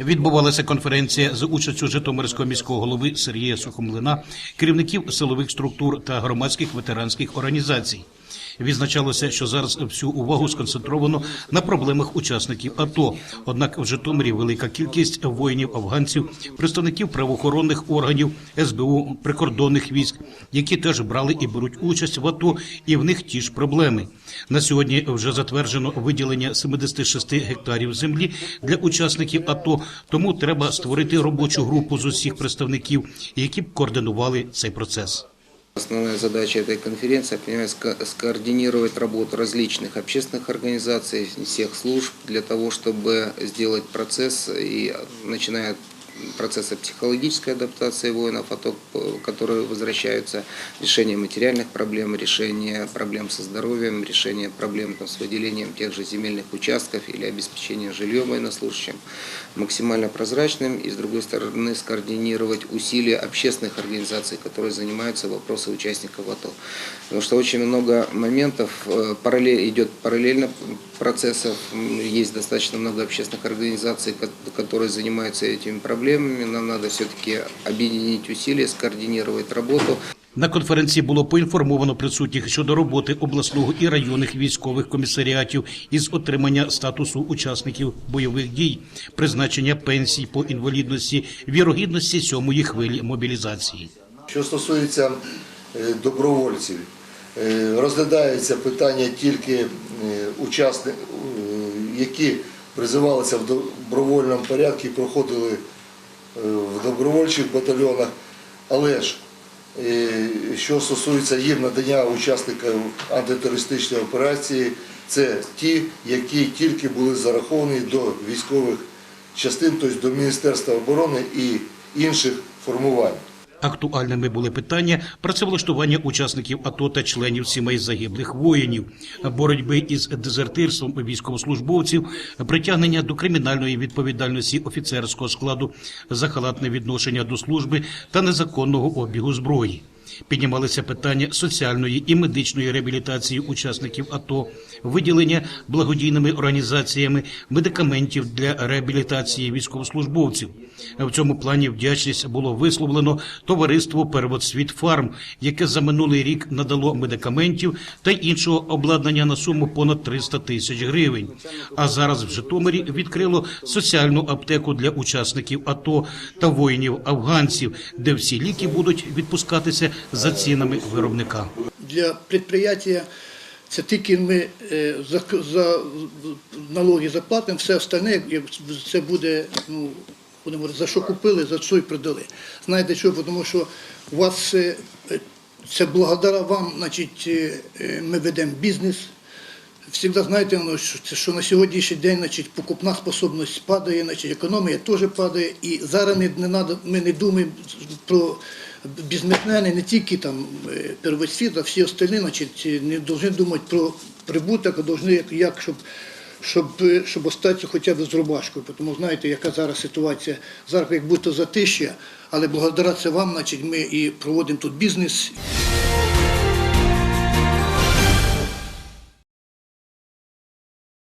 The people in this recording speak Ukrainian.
Відбувалася конференція за участю Житомирського міського голови Сергія Сухомлина, керівників силових структур та громадських ветеранських організацій. Відзначалося, що зараз всю увагу сконцентровано на проблемах учасників АТО. Однак в Житомирі велика кількість воїнів-афганців, представників правоохоронних органів, СБУ, прикордонних військ, які теж брали і беруть участь в АТО, і в них ті ж проблеми. На сьогодні вже затверджено виділення 76 гектарів землі для учасників АТО. Тому треба створити робочу групу з усіх представників, які б координували цей процес. Основная задача этой конференции, я понимаю, скоординировать работу различных общественных организаций, всех служб для того, чтобы сделать процесс, и начиная от процесса психологической адаптации воинов, АТО, п- которые возвращаются, решение материальных проблем, решение проблем со здоровьем, решение проблем там, с выделением тех же земельных участков или обеспечение жильем военнослужащим, максимально прозрачным и, с другой стороны, скоординировать усилия общественных организаций, которые занимаются вопросом участников АТО. Потому что очень много моментов, э, параллель, идет параллельно процессов, М, есть достаточно много общественных организаций, ко- которые занимаются этими проблемами. Нам надо все-таки объединить усилия, скоординировать работу. На конференції було поінформовано присутніх щодо роботи обласного і районних військових комісаріатів із отримання статусу учасників бойових дій, призначення пенсій по інвалідності, вірогідності сьомої хвилі мобілізації. Що стосується е, добровольців, е, розглядається питання тільки учасників, які призивалися в добровольному порядку і проходили е, в добровольчих батальйонах. Але ж, е, що стосується їм надання учасників антитерористичної операції, це ті, які тільки були зараховані до військових частин, тобто до Міністерства оборони і інших формувань. Актуальними були питання працевлаштування учасників АТО та членів сімей загиблих воїнів, боротьби із дезертирством військовослужбовців, притягнення до кримінальної відповідальності офіцерського складу за халатне відношення до служби та незаконного обігу зброї. Піднімалися питання соціальної і медичної реабілітації учасників АТО, виділення благодійними організаціями медикаментів для реабілітації військовослужбовців. В цьому плані вдячність було висловлено товариство Первоцвіт Фарм, яке за минулий рік надало медикаментів та іншого обладнання на суму понад 300 тисяч гривень. А зараз в Житомирі відкрило соціальну аптеку для учасників АТО та воїнів афганців, де всі ліки будуть відпускатися за цінами виробника. для предприятия це тільки ми е, за, за налоги заплатимо, все остальне це буде, ну, будемо за що купили, за що й продали. Знаєте що, тому що у вас е, це благодаря вам, значить, е, ми ведемо бізнес. Всегда знаєте, ну, що на сьогоднішній день значить, покупна способність падає, значить, економія теж падає. І зараз не, не надо, ми не думаємо про бізнесмени, не тільки там е, первосвіт, а всі остальні, значить, не повинні думати про прибуток, а повинні як, щоб, щоб, е, щоб остатися хоча б з рубашкою. Тому знаєте, яка зараз ситуація. Зараз як будто затишя, але благодаря це вам, значить, ми і проводимо тут бізнес.